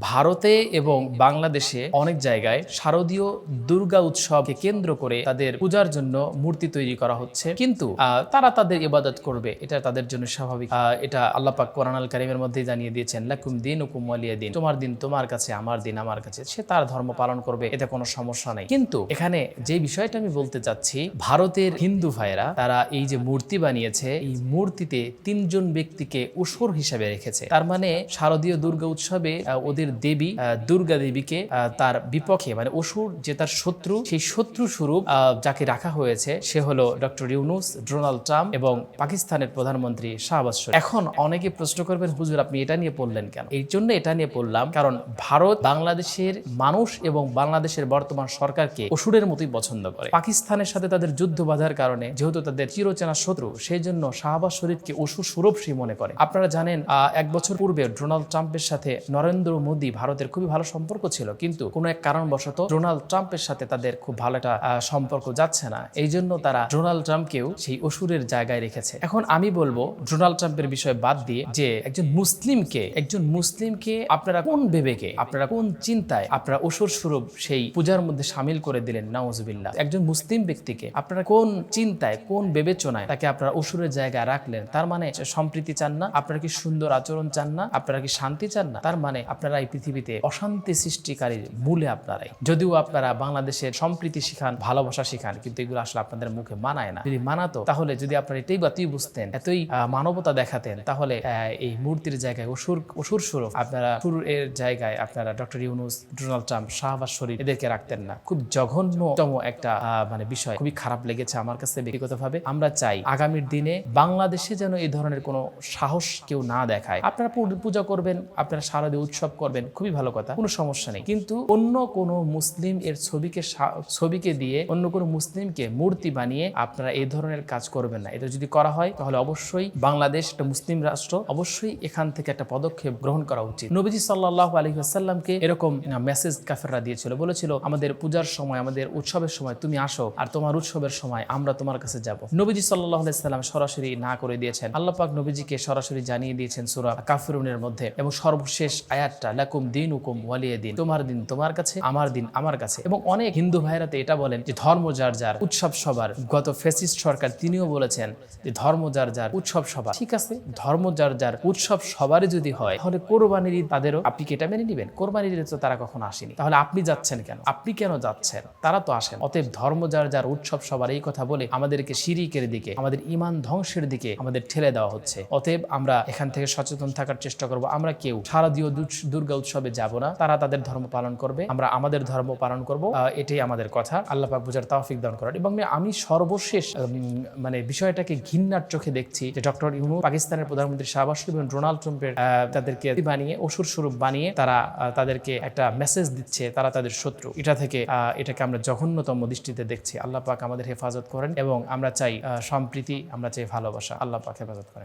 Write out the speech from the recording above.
ভারতে এবং বাংলাদেশে অনেক জায়গায় শারদীয় দুর্গা উৎসবকে কেন্দ্র করে তাদের পূজার জন্য মূর্তি তৈরি করা হচ্ছে। কিন্তু তারা তাদের ইবাদত করবে। এটা তাদের জন্য স্বাভাবিক। এটা আল্লাহ পাক কোরআন আল কারিমের মধ্যে জানিয়ে দিয়েছেন, লাকুম দিন হুকুম ওয়ালিয়া দিন। তোমার দিন তোমার কাছে, আমার দিন আমার কাছে। সে তার ধর্ম পালন করবে, এতে কোনো সমস্যা নেই। কিন্তু, এখানে যে বিষয়টা আমি বলতে চাচ্ছি, ভারতের হিন্দু ভাইরা তারা এই যে মূর্তি বানিয়েছে, এই মূর্তিতে তিনজন ব্যক্তিকে উসর হিসাবে রেখেছে। তার মানে শারদীয় দুর্গা উৎসবে ওদের দেবী দুর্গা দেবীকে তার বিপক্ষে মানে অসুর যে তার শত্রু, সেই শত্রু স্বরূপ যাকে রাখা হয়েছে, সে হলো ডক্টর ইউনুস, ডোনাল্ড ট্রাম্প এবং পাকিস্তানের প্রধানমন্ত্রী শাহবাজ শরীফ। এখন অনেকে প্রশ্ন করবেন, হুজুর, আপনি এটা নিয়ে পড়লেন কেন? এই জন্য এটা নিয়ে পড়লাম, কারণ ভারত বাংলাদেশের মানুষ এবং বাংলাদেশের বর্তমান সরকারকে অসুরের মতোই পছন্দ করে। পাকিস্তানের সাথে তাদের যুদ্ধ বাধার কারণে, যেহেতু তাদের চিরচেনা শত্রু, সেই জন্য শাহবাজ শরীফকে অসুর সুরভ সে মনে করে। আপনারা জানেন এক বছর পূর্বে ডোনাল্ড ট্রাম্পের সাথে নরেন্দ্র মোদী ভারতের খুবই ভালো সম্পর্ক ছিল, কিন্তু কোনো এক কারণবশত ডোনাল্ড ট্রাম্পের সাথে তাদের খুব ভালো একটা সম্পর্ক যাচ্ছে না। এই জন্য তারা ডোনাল্ড ট্রাম্পকেও সেই অসুরের জায়গায় রেখেছে। এখন আমি বলব, ডোনাল্ড ট্রাম্পের বিষয় বাদ দিয়ে যে একজন মুসলিমকে একজন মুসলিমকে আপনারা কোন ভেবেকে আপনারা কোন চিন্তায়, আপনারা অসুর স্বরূপ সেই পূজার মধ্যে সামিল করে দিলেন, নাউজুবিল্লাহ। একজন মুসলিম ব্যক্তিকে আপনারা কোন চিন্তায়, কোন বিবেচনায় তাকে আপনারা অসুরের জায়গায় রাখলেন, তার মানে সম্প্রীতি চান না, আপনারা কি সুন্দর আচরণ চান না, আপনারা কি শান্তি চান না, তার মানে আপনারা এই পৃথিবীতে অশান্তি সৃষ্টিকারীর মূলে আপনারাই। যদিও আপনারা বাংলাদেশের সম্প্রীতি শিখান, ভালোবাসা শিখান, কিন্তু এগুলো আসলে আপনাদের মুখে মানায় না। যদি মানাতো, তাহলে যদি আপনারা এটাই বাতুই বুঝতেন, এতই মানবতা দেখাতেন, তাহলে এই মূর্তির জায়গায় অসুর অসুর স্বরূপ আপনারা সুর এর জায়গায় আপনারা doctor Yunus, Donald Trump, Shahbaz Sharif এদেরকে রাখতেন না। খুব জঘন্যতম একটা মানে বিষয়। খুবই খারাপ লেগেছে আমার কাছে ব্যক্তিগতভাবে। আমরা চাই আগামীর দিনে বাংলাদেশে যেন এই ধরনের কোনো সাহস কেউ না দেখায়। আপনারা পূজা করবেন, আপনারা শারদীয় উৎসব করবেন খুবই ভালো কথা কোনো সমস্যা নেই। কিন্তু অন্য কোনো মুসলিম এর ছবিকে ছবিকে দিয়ে অন্য কোনো মুসলিমকে মূর্তি বানিয়ে আপনারা এই ধরনের কাজ করবেন না। এটা যদি করা হয় তাহলে অবশ্যই বাংলাদেশ একটা মুসলিম রাষ্ট্র অবশ্যই এখান থেকে একটা পদক্ষেপ গ্রহণ করা উচিত। নবীজি সাল্লাহ আলহিহাসাল্লামকে এরকম মেসেজ কাফেররা দিয়েছিল বলেছিল আমাদের পূজার সময় আমাদের উৎসবের সময় তুমি আসো আর তোমার উৎসবের সময় আমরা তোমার কাছে যাব। নবীজি সাল্লাহ আলাইসাল্লাম সরাসরি না করে দিয়েছেন। আল্লাহ পাক নবীজিকে সরাসরি জানিয়ে দিয়েছেন সুরা কাফিরুনের মধ্যে এবং সর্বশেষ আয়াতটা লাকুম দিন হুকুম ওয়ালিয়ে দিন। তোমার দিন তোমার কাছে, আমার দিন আমার কাছে। এবং অনেক হিন্দু এটা বলেন যে ধর্ম যার যার উৎসব সবার। গত ফেসিস্ট সরকার তিনিও বলেছেন যে ধর্ম যার যার উৎসব সবার। ঠিক আছে? ধর্ম যার যার উৎসব সবারই যদি হয়, তাহলে কোরবানির তাদেরও আপনি মেনে কোরবানির তো তারা কখনো আসেনি। তাহলে আপনি যাচ্ছেন কেন? আপনি কেন যাচ্ছেন? তারা তো আসেন। অতএব ধর্ম যার যার উৎসব সবার এই কথা বলে আমাদেরকে শিরিকের দিকে, আমাদের ইমান ধ্বংসের দিকে আমাদের ঠেলে দেওয়া হচ্ছে। অতএব আমরা এখান থেকে সচেতন থাকার চেষ্টা করব। আমরা কেউ শারদীয় দুর্গা উৎসবে যাব না। তারা তাদের ধর্ম পালন করবে। আমরা আমাদের ধর্ম পালন করব। এটাই আমাদের কথা। আল্লাহ পাক বুঝার তাওফিক দান করার এবং আমি সর্বশেষ মানে বিষয়টাকে ঘৃণার চোখে দেখছি যে ডক্টর ইউনু পাকিস্তানের প্রধানমন্ত্রী শাহবাজ শরীফ এবং ডোনাল্ড ট্রাম্পের তাদেরকে বানিয়ে, অসুর স্বরূপ বানিয়ে তারা তাদেরকে একটা মেসেজ দিচ্ছে, তারা তাদের শত্রু। এটা থেকে এটাকে আমরা জঘন্যতম দৃষ্টিতে দেখছি। আল্লাহ পাক আমাদের হেফাজত করেন এবং আমরা চাই সম্প্রীতি, আমরা চাই ভালোবাসা। আল্লাহ পাক হেফাজত করেন।